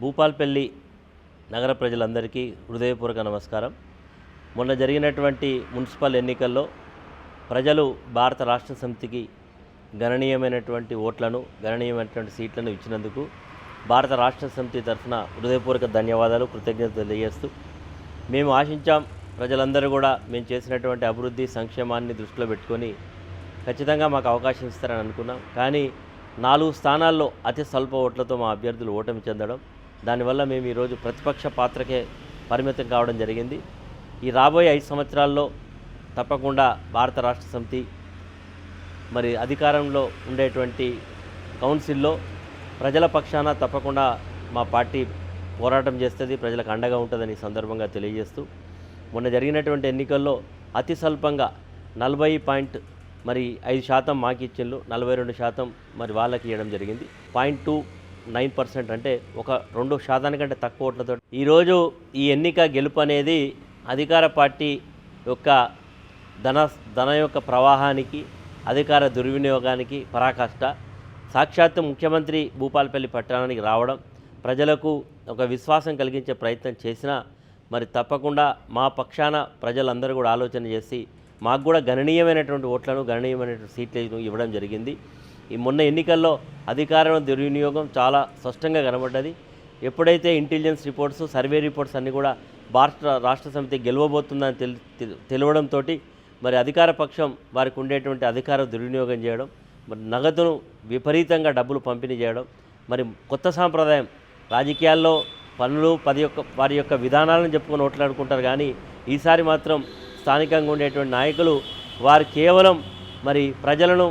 భూపాల్పల్లి నగర ప్రజలందరికీ హృదయపూర్వక నమస్కారం. మొన్న జరిగినటువంటి మున్సిపల్ ఎన్నికల్లో ప్రజలు భారత రాష్ట్ర సమితికి గణనీయమైనటువంటి ఓట్లను గణనీయమైనటువంటి సీట్లను ఇచ్చినందుకు భారత రాష్ట్ర సమితి తరఫున హృదయపూర్వక ధన్యవాదాలు కృతజ్ఞతలు తెలియజేస్తూ మేము ఆశించాం ప్రజలందరూ కూడా మేము చేసినటువంటి అభివృద్ధి సంక్షేమాన్ని దృష్టిలో పెట్టుకొని ఖచ్చితంగా మాకు అవకాశం ఇస్తారని అనుకున్నాం. కానీ నాలుగు స్థానాల్లో అతి స్వల్ప ఓట్లతో మా అభ్యర్థులు ఓటమి చెందడం దానివల్ల మేము ఈరోజు ప్రతిపక్ష పాత్రకే పరిమితం కావడం జరిగింది. ఈ రాబోయే ఐదు సంవత్సరాల్లో తప్పకుండా భారత రాష్ట్ర సమితి మరి అధికారంలో ఉండేటువంటి కౌన్సిల్లో ప్రజల పక్షాన తప్పకుండా మా పార్టీ పోరాటం చేస్తుంది ప్రజలకు అండగా ఉంటుందని సందర్భంగా తెలియజేస్తూ మొన్న జరిగినటువంటి ఎన్నికల్లో అతి స్వల్పంగా నలభై పాయింట్ మరి ఐదు శాతం మాకు ఇచ్చిండ్రు నలభై రెండు శాతం మరి వాళ్ళకి ఇవ్వడం జరిగింది. పాయింట్ టూ నైన్ పర్సెంట్ అంటే ఒక రెండు శాతానికంటే తక్కువ ఓట్లతో. ఈరోజు ఈ ఎన్నిక గెలుపు అనేది అధికార పార్టీ యొక్క ధన ధన యొక్క ప్రవాహానికి అధికార దుర్వినియోగానికి పరాకాష్ట. సాక్షాత్తు ముఖ్యమంత్రి భూపాలపల్లి పట్టణానికి రావడం ప్రజలకు ఒక విశ్వాసం కలిగించే ప్రయత్నం చేసినా మరి తప్పకుండా మా పక్షాన ప్రజలందరూ కూడా ఆలోచన చేసి మాకు కూడా గణనీయమైనటువంటి ఓట్లను గణనీయమైనటువంటి సీట్లను ఇవ్వడం జరిగింది. ఈ మొన్న ఎన్నికల్లో అధికారం దుర్వినియోగం చాలా స్పష్టంగా కనబడ్డది. ఎప్పుడైతే ఇంటెలిజెన్స్ రిపోర్ట్స్ సర్వే రిపోర్ట్స్ అన్నీ కూడా భారత రాష్ట్ర సమితి గెలవబోతుందని తెలి తెలి- తెలవడంతో మరి అధికార పక్షం వారికి ఉండేటువంటి అధికారం దుర్వినియోగం చేయడం మరి నగదును విపరీతంగా డబ్బులు పంపిణీ చేయడం మరి కొత్త సాంప్రదాయం రాజకీయాల్లో పనులు పది యొక్క వారి యొక్క విధానాలను చెప్పుకొని ఓట్లాడుకుంటారు కానీ ఈసారి మాత్రం స్థానికంగా ఉండేటువంటి నాయకులు వారు కేవలం మరి ప్రజలను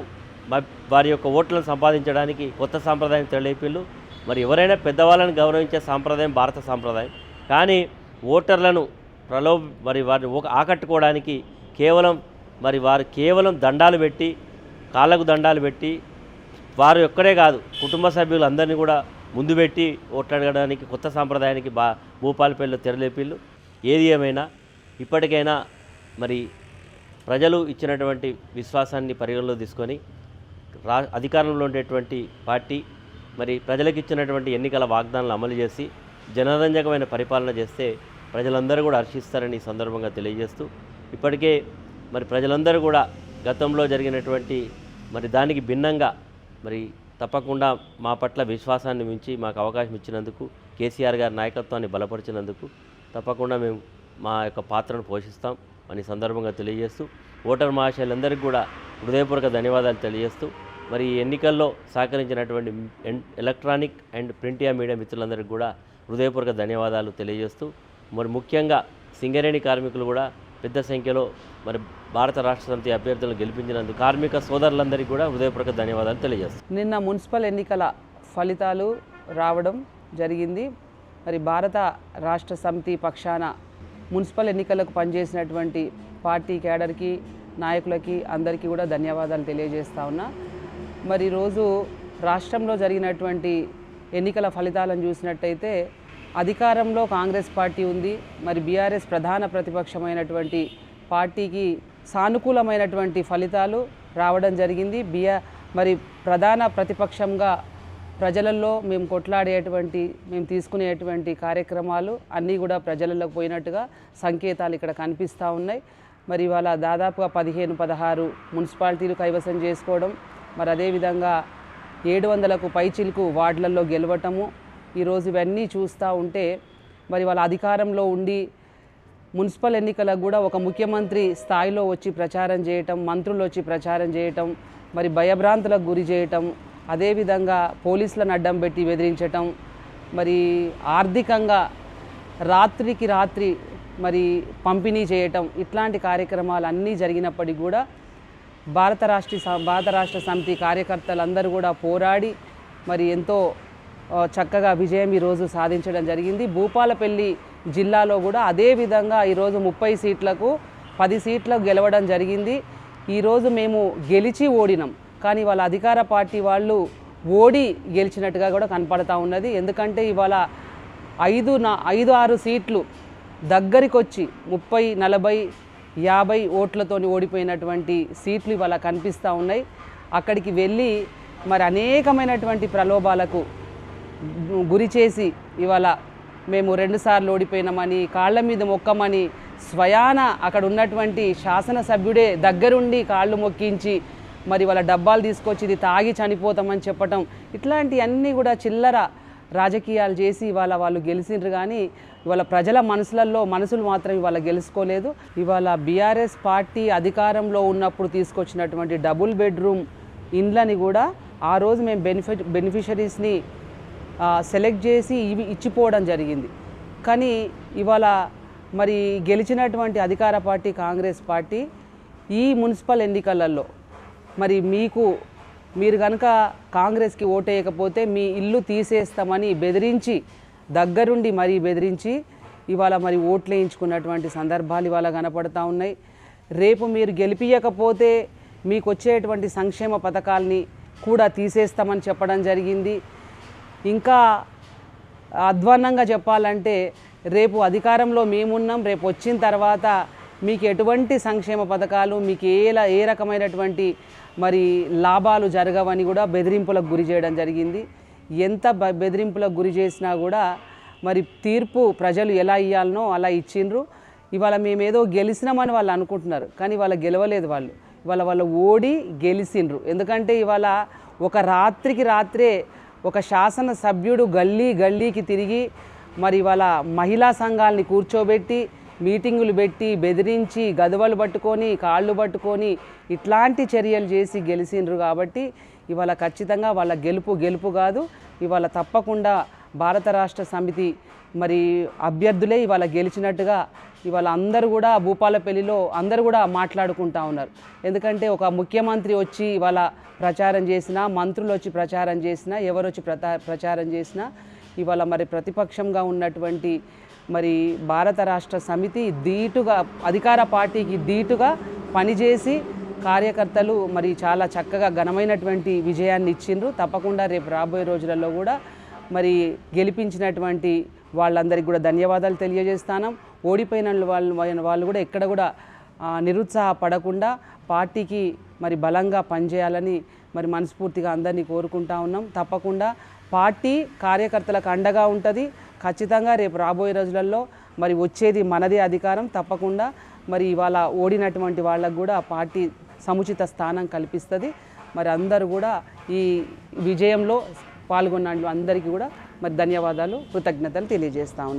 వారి యొక్క ఓట్లను సంపాదించడానికి కొత్త సాంప్రదాయం తెలియపిల్లు మరి ఎవరైనా పెద్దవాళ్ళని గౌరవించే సాంప్రదాయం భారత సాంప్రదాయం. కానీ ఓటర్లను ప్రలో మరి వారిని ఒక- ఆకట్టుకోవడానికి కేవలం మరి వారు కేవలం దండాలు పెట్టి కాళ్ళకు దండాలు పెట్టి వారు ఒక్కడే కాదు కుటుంబ సభ్యులు అందరినీ కూడా ముందు పెట్టి ఓట్లాడడానికి కొత్త సాంప్రదాయానికి బా భూపాలపల్లిలో తెరలేపిల్లు ఏది ఏమైనా ఇప్పటికైనా మరి ప్రజలు ఇచ్చినటువంటి విశ్వాసాన్ని పరిగణలో తీసుకొని రా అధికారంలో ఉండేటువంటి పార్టీ మరి ప్రజలకు ఇచ్చినటువంటి ఎన్నికల వాగ్దానాలు అమలు చేసి జనరంజకమైన పరిపాలన చేస్తే ప్రజలందరూ కూడా హర్షిస్తారని ఈ సందర్భంగా తెలియజేస్తూ ఇప్పటికే మరి ప్రజలందరూ కూడా గతంలో జరిగినటువంటి మరి దానికి భిన్నంగా మరి తప్పకుండా మా పట్ల విశ్వాసాన్ని మించి మాకు అవకాశం ఇచ్చినందుకు కేసీఆర్ గారి నాయకత్వాన్ని బలపరిచినందుకు తప్పకుండా మేము మా యొక్క పాత్రను పోషిస్తాం అని సందర్భంగా తెలియజేస్తూ ఓటర్ మహాశయులందరికీ కూడా హృదయపూర్వక ధన్యవాదాలు తెలియజేస్తూ మరి ఈ ఎన్నికల్లో సహకరించినటువంటి ఎన్- ఎలక్ట్రానిక్ అండ్ ప్రింట్ మీడియా మిత్రులందరికీ కూడా హృదయపూర్వక ధన్యవాదాలు తెలియజేస్తూ మరి ముఖ్యంగా సింగరేణి కార్మికులు కూడా పెద్ద సంఖ్యలో మరి భారత రాష్ట్ర సమితి అభ్యర్థులను గెలిపించినందుకు కార్మిక సోదరులందరికీ కూడా హృదయపూర్వక ధన్యవాదాలు తెలియజేస్తాం. నిన్న మున్సిపల్ ఎన్నికల ఫలితాలు రావడం జరిగింది. మరి భారత రాష్ట్ర సమితి పక్షాన మున్సిపల్ ఎన్నికలకు పనిచేసినటువంటి పార్టీ కేడర్కి నాయకులకి అందరికీ కూడా ధన్యవాదాలు తెలియజేస్తా ఉన్నా. మరి రోజు రాష్ట్రంలో జరిగినటువంటి ఎన్నికల ఫలితాలను చూసినట్టయితే అధికారంలో కాంగ్రెస్ పార్టీ ఉంది. మరి బీఆర్ఎస్ ప్రధాన ప్రతిపక్షమైనటువంటి పార్టీకి సానుకూలమైనటువంటి ఫలితాలు రావడం జరిగింది. బిఆర్ మరి ప్రధాన ప్రతిపక్షంగా ప్రజలలో మేము కొట్లాడేటువంటి మేము తీసుకునేటువంటి కార్యక్రమాలు అన్నీ కూడా ప్రజలలో పోయినట్టుగా సంకేతాలు ఇక్కడ కనిపిస్తూ ఉన్నాయి. మరి ఇవాళ దాదాపుగా పదిహేను పదహారు మున్సిపాలిటీలు కైవసం చేసుకోవడం మరి అదేవిధంగా ఏడు వందలకు పైచిలకు వార్డులలో గెలవటము ఈరోజు ఇవన్నీ చూస్తూ ఉంటే మరి వాళ్ళ అధికారంలో ఉండి మున్సిపల్ ఎన్నికలకు కూడా ఒక ముఖ్యమంత్రి స్థాయిలో వచ్చి ప్రచారం చేయటం మంత్రులు వచ్చి ప్రచారం చేయటం మరి భయభ్రాంతులకు గురి చేయటం అదేవిధంగా పోలీసులను అడ్డం పెట్టి బెదిరించటం మరి ఆర్థికంగా రాత్రికి రాత్రి మరి పంపిణీ చేయటం ఇట్లాంటి కార్యక్రమాలు అన్నీ జరిగినప్పటికీ కూడా భారత రాష్ట్ర స- భారత రాష్ట్ర సమితి కార్యకర్తలందరూ కూడా పోరాడి మరి ఎంతో చక్కగా విజయం ఈరోజు సాధించడం జరిగింది. భూపాలపల్లి జిల్లాలో కూడా అదే విధంగా ఈరోజు ముప్పై సీట్లకు పది సీట్లకు గెలవడం జరిగింది. ఈరోజు మేము గెలిచి ఓడినాం. కానీ వాళ్ళ అధికార పార్టీ వాళ్ళు ఓడి గెలిచినట్టుగా కూడా కనపడతా ఉన్నది. ఎందుకంటే ఇవాళ ఐదు నా ఐదు ఆరు సీట్లు దగ్గరికి వచ్చి ముప్పై నలభై యాభై ఓట్లతోని ఓడిపోయినటువంటి సీట్లు ఇవాళ కనిపిస్తూ ఉన్నాయి. అక్కడికి వెళ్ళి మరి అనేకమైనటువంటి ప్రలోభాలకు గురి చేసి ఇవాళ మేము రెండుసార్లు ఓడిపోయినామని కాళ్ళ మీద మొక్కమని స్వయాన అక్కడ ఉన్నటువంటి శాసనసభ్యుడే దగ్గరుండి కాళ్ళు మొక్కించి మరి వాళ్ళ డబ్బాలు తీసుకొచ్చి ఇది తాగి చనిపోతామని చెప్పటం ఇట్లాంటివన్నీ కూడా చిల్లర రాజకీయాలు చేసి ఇవాళ వాళ్ళు గెలిచిండ్రు కానీ ఇవాళ ప్రజల మనసులలో మనసులు మాత్రం ఇవాళ గెలుచుకోలేదు ఇవాళ బీఆర్ఎస్ పార్టీ అధికారంలో ఉన్నప్పుడు తీసుకొచ్చినటువంటి డబుల్ బెడ్రూమ్ ఇండ్లని కూడా ఆ రోజు మేము బెనిఫిట్ బెనిఫిషరీస్ని సెలెక్ట్ చేసి ఇవి ఇచ్చిపోవడం జరిగింది. కానీ ఇవాళ మరి గెలిచినటువంటి అధికార పార్టీ కాంగ్రెస్ పార్టీ ఈ మున్సిపల్ ఎన్నికలలో మరి మీకు మీరు కనుక కాంగ్రెస్కి ఓటేయకపోతే మీ ఇల్లు తీసేస్తామని బెదిరించి దగ్గరుండి మరీ బెదిరించి ఇవాళ మరి ఓట్లు వేయించుకున్నటువంటి సందర్భాలు ఇవాళ కనపడతా ఉన్నాయి. రేపు మీరు గెలిపించకపోతే మీకు వచ్చేటువంటి సంక్షేమ పథకాల్ని కూడా తీసేస్తామని చెప్పడం జరిగింది. ఇంకా అధ్వాన్నంగా చెప్పాలంటే రేపు అధికారంలో మేమున్నాం. రేపు వచ్చిన తర్వాత మీకు ఎటువంటి సంక్షేమ పథకాలు మీకు ఏలా ఏ రకమైనటువంటి మరి లాభాలు జరగవని కూడా బెదిరింపులకు గురి చేయడం జరిగింది. ఎంత బ- బెదిరింపులకు గురి చేసినా కూడా మరి తీర్పు ప్రజలు ఎలా ఇవ్వాలనో అలా ఇచ్చిండ్రు. ఇవాళ మేమేదో గెలిచినామని వాళ్ళు అనుకుంటున్నారు కానీ ఇవాళ గెలవలేదు వాళ్ళు. ఇవాళ వాళ్ళు ఓడి గెలిచిండ్రు. ఎందుకంటే ఇవాళ ఒక రాత్రికి రాత్రే ఒక శాసన సభ్యుడు గల్లీ గల్లీకి తిరిగి మరి ఇవాళ మహిళా సంఘాలని కూర్చోబెట్టి మీటింగులు పెట్టి బెదిరించి గదవలు పట్టుకొని కాళ్ళు పట్టుకొని ఇట్లాంటి చర్యలు చేసి గెలిచిండ్రు కాబట్టి ఇవాళ ఖచ్చితంగా వాళ్ళ గెలుపు గెలుపు కాదు. ఇవాళ తప్పకుండా భారత రాష్ట్ర సమితి మరి అభ్యర్థులే ఇవాళ గెలిచినట్టుగా ఇవాళ అందరూ కూడా భూపాలపల్లిలో అందరూ కూడా మాట్లాడుకుంటా ఉన్నారు. ఎందుకంటే ఒక ముఖ్యమంత్రి వచ్చి ఇవాళ ప్రచారం చేసినా మంత్రులు వచ్చి ప్రచారం చేసినా ఎవరు వచ్చి ప్రచారం చేసినా ఇవాళ మరి ప్రతిపక్షంగా ఉన్నటువంటి మరి భారత రాష్ట్ర సమితి దీటుగా అధికార పార్టీకి దీటుగా పనిచేసి కార్యకర్తలు మరి చాలా చక్కగా ఘనమైనటువంటి విజయాన్ని ఇచ్చిండ్రు. తప్పకుండా రేపు రాబోయే రోజులలో కూడా మరి గెలిపించినటువంటి వాళ్ళందరికీ కూడా ధన్యవాదాలు తెలియజేస్తాను. ఓడిపోయిన వాళ్ళు వాళ్ళు కూడా ఎక్కడ కూడా నిరుత్సాహపడకుండా పార్టీకి మరి బలంగా పనిచేయాలని మరి మనస్ఫూర్తిగా అందరినీ కోరుకుంటా ఉన్నాం. తప్పకుండా పార్టీ కార్యకర్తలకు అండగా ఉంటుంది. ఖచ్చితంగా రేపు రాబోయే రోజులలో మరి వచ్చేది మనదే అధికారం తప్పకుండా. మరి ఇవాళ ఓడినటువంటి వాళ్ళకు కూడా పార్టీ సముచిత స్థానం కల్పిస్తుంది. మరి అందరూ కూడా ఈ విజయంలో పాల్గొన్న అందరికీ కూడా మరి ధన్యవాదాలు కృతజ్ఞతలు తెలియజేస్తా ఉన్నా.